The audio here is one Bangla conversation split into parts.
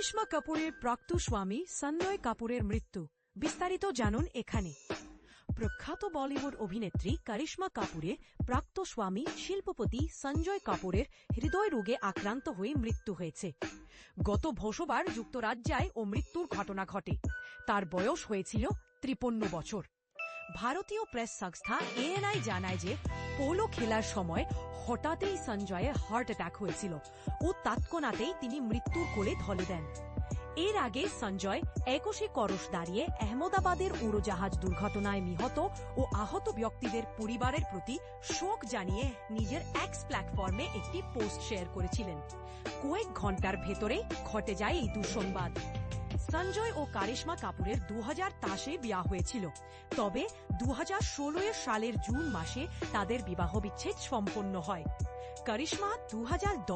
কারিশ্মা কাপুরের প্রাক্তু স্বামী সঞ্জয় কাপুরের মৃত্যু। বিস্তারিত জানুন এখানে। প্রখ্যাত বলিউড অভিনেত্রী কারিশ্মা কাপুরের প্রাক্ত স্বামী শিল্পপতি সঞ্জয় কাপুরের হৃদয় রোগে আক্রান্ত হয়ে মৃত্যু হয়েছে। গত ভোসবার যুক্তরাজ্যায় ও মৃত্যুর ঘটনা ঘটে। তার বয়স হয়েছিল ত্রিপন্ন বছর। ভারতীয় প্রেস সংস্থা এএনআই জানায় যে, পোলো খেলার সময় হঠাৎই সঞ্জয়ের হার্ট অ্যাটাক হয়েছিল ও তৎক্ষণাতেই তিনি মৃত্যুর কোলে ঢলে দেন। এর আগে সঞ্জয় একুশে করস দাঁড়িয়ে আহমেদাবাদের উড়োজাহাজ দুর্ঘটনায় নিহত ও আহত ব্যক্তিদের পরিবারের প্রতি শোক জানিয়ে নিজের এক্স প্ল্যাটফর্মে একটি পোস্ট শেয়ার করেছিলেন। কয়েক ঘণ্টার ভেতরে ঘটে যায় এই দুঃসংবাদ। সঞ্জয় ও কারিশ্মা কাপুরের দু হাজার তাসে বিয়া হয়েছিল। তবে দু হাজার সালের জুন মাসে তাদের বিবাহ বিচ্ছেদ সম্পন্ন হয়। করিশ্মা দু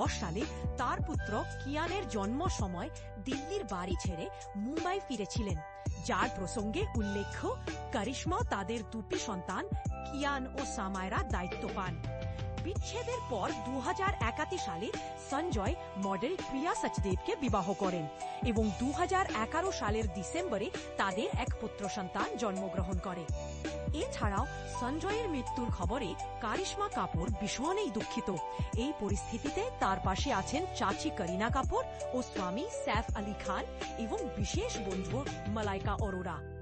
সালে তার পুত্র কিয়ানের জন্ম সময় দিল্লির বাড়ি ছেড়ে মুম্বাই ফিরেছিলেন, যার প্রসঙ্গে উল্লেখ্য, করিশ্মা তাদের দুটি সন্তান কিয়ান ও সামায়রা দায়িত্ব পান। বিচ্ছেদের পর দু সালে সঞ্জয় মডেল প্রিয়া সচদেবকে বিবাহ করেন এবং দু সালের ডিসেম্বরে তাদের এক পুত্র সন্তান জন্মগ্রহণ করে। এছাড়াও সঞ্জয়ের মৃত্যুর খবরে কারিশ্মা কাপুর ভীষণই দুঃখিত। এই পরিস্থিতিতে তার পাশে আছেন চাচি করিনা কাপুর ও স্বামী স্যাফ আলী খান এবং বিশেষ বন্ধু মালাইকা অরোরা।